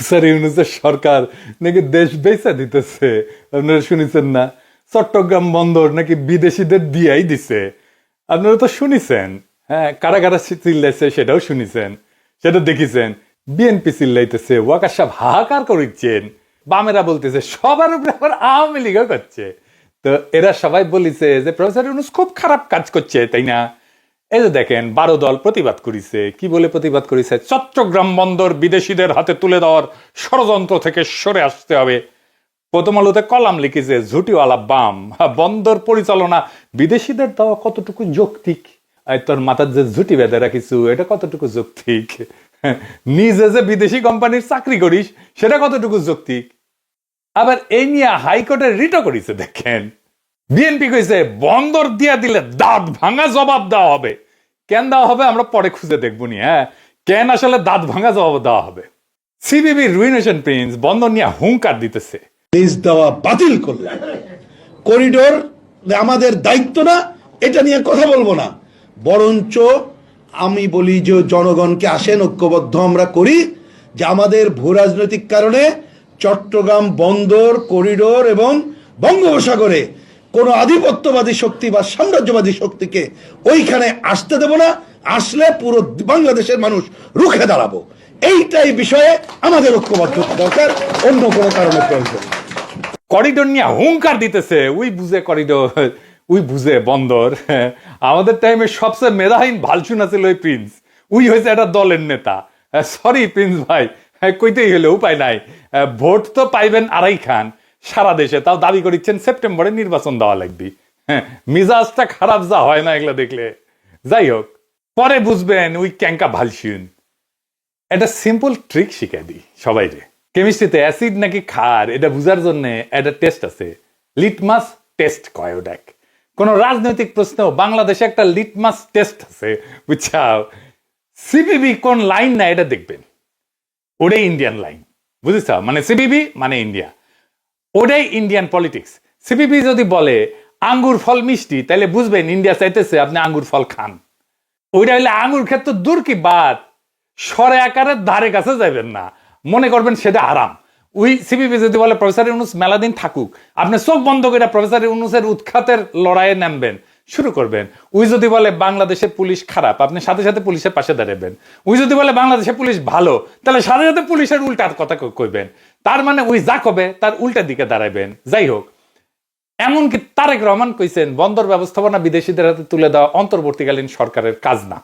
Professor ইউনুসের সরকার নাকি দেশ বেচা দিতেছে? আপনারা শুনেছেন না? চট্টগ্রাম বন্দর নাকি বিদেশিদের দিয়াই দিছে? আপনারা তো শুনেছেন। হ্যাঁ কারা কারা চিল্লাইছে, সেটাও শুনেছেন। সেটা দেখিছেন। বিএনপি চিল্লাইতেছে, ওয়াকার সাহেব হাহাকার করিচ্ছেন। বামেরা বলতেছে, সবার উপরে আবার আওয়ামী লীগও করছে। তো এরা সবাই বলিছে যে, প্রফেসর ইউনুস খুব খারাপ কাজ করছে, তাই না? এই যে দেখেন, বারো দল প্রতিবাদ করেছে। কি বলে প্রতিবাদ করেছে? চট্টগ্রাম বন্দর বিদেশিদের হাতে তুলে দেওয়ার ষড়যন্ত্র থেকে সরে আসতে হবে। প্রথম আলোতে কলাম লিখেছে, ঝুটিওয়ালা বাম। বন্দর পরিচালনা বিদেশিদের দেওয়া কতটুকু যৌক্তিক? তোর মাথার যে ঝুটি বেঁধে রাখিছু, এটা কতটুকু যৌক্তিক? নিজে যে বিদেশি কোম্পানির চাকরি করিস, সেটা কতটুকু যৌক্তিক? আবার এই নিয়ে হাইকোর্টে রিটও করেছে, দেখেন। বিএনপি কইছে, বন্দর দিয়া দিলে দাঁত ভাঙা জবাব দেওয়া হবে। কেন দেওয়া হবে আমরা পরে খুঁজে দেখব নি হ্যাঁ? কেন আসলে দাঁত ভাঙা জবাব দেওয়া হবে? সিবিবি রুইনেশন প্রিন্স বন্দর নিয়ে হুঙ্কার দিতেছে। লিজ দেওয়া বাতিল করলেন। করিডোর আমাদের দায়িত্ব না, এটা নিয়ে কথা বলব না। বরঞ্চ আমি বলি যে জনগণকে আসেন, ঐক্যবদ্ধ আমরা করি যে আমাদের ভূ রাজনৈতিক কারণে চট্টগ্রাম বন্দর করিডোর এবং বঙ্গোপসাগরে কোনো আধিপত্যবাদী শক্তি বা সাম্রাজ্যবাদী শক্তিকে ওইখানে আসতে দেব না, আসলে পুরো বাংলাদেশের মানুষ রুখে দাঁড়াবো। এইটাই বিষয়ে আমাদের ঐক্যবদ্ধতা দরকার, অন্য কোনো কারণে প্রয়োজন করিডোর নিয়ে হুঙ্কার দিতেছে, উই বুঝে করিডোর, উই বুঝে বন্দর। আমাদের টাইমে সবচেয়ে মেধাহীন ভালচুন আছিল ওই প্রিন্স উই হয়েছে একটা দলের নেতা। সরি প্রিন্স ভাই কইতেই হলে, উপায় নাই। ভোট তো পাইবেন আড়াই খান। সারা দেশে, তাও দাবি করিচ্ছেন সেপ্টেম্বরে নির্বাচন দেওয়া লাগবে। হ্যাঁ মিজাজটা খারাপ যা হয় না এগুলো দেখলে। যাই হোক, পরে বুঝবেন উই ক্যাঙ্কা ভালসুন একটা সিম্পল ট্রিক শিখে দিই সবাই রে। কেমিস্ট্রিতে অ্যাসিড নাকি ক্ষার, এটা বুঝার জন্য একটা টেস্ট আছে। লিটমাস টেস্ট কয় ওটাক। কোন রাজনৈতিক প্রশ্ন, বাংলাদেশে একটা লিটমাস টেস্ট আছে, বুঝছাও? সিপিবি কোন লাইন না, এটা দেখবেন। ওটাই ইন্ডিয়ান লাইন বুঝেছ? মানে সিপিবি মানে ইন্ডিয়া ওটাই ইন্ডিয়ান পলিটিক্স সিপিপি যদি বলে, আঙ্গুর ফল মিষ্টি তাহলে বুঝবেন ইন্ডিয়া চাইতেছে আপনি আঙ্গুর ফল খান। ওইটা হইলে আঙ্গুর ক্ষেত্র দূর কি বাদ? সরে আকারের ধারে কাছে যাবেন না। মনে করবেন সেটা আরাম ওই সিপিপি যদি বলে, প্রফেসর ইউনুস মেলাদিন থাকুক। আপনি চোখ বন্ধ করে প্রফেসর ইউনুসের উৎখাতের লড়াইয়ে নামবেন। শুরু করবেন। উই যদি বলে বাংলাদেশের পুলিশ খারাপ, আপনি সাথে সাথে পুলিশের পাশে দাঁড়াবেন। উই যদি বলে বাংলাদেশের পুলিশ ভালো, তাহলে সাথে সাথে পুলিশের উল্টার কথা কইবেন। তার মানে উই যা কবে, তার উল্টা দিকে দাঁড়াবেন যাই হোক, এমনকি তারেক রহমান কইছেন, বন্দর ব্যবস্থাপনা বিদেশিদের হাতে তুলে দেওয়া অন্তর্বর্তীকালীন সরকারের কাজ না।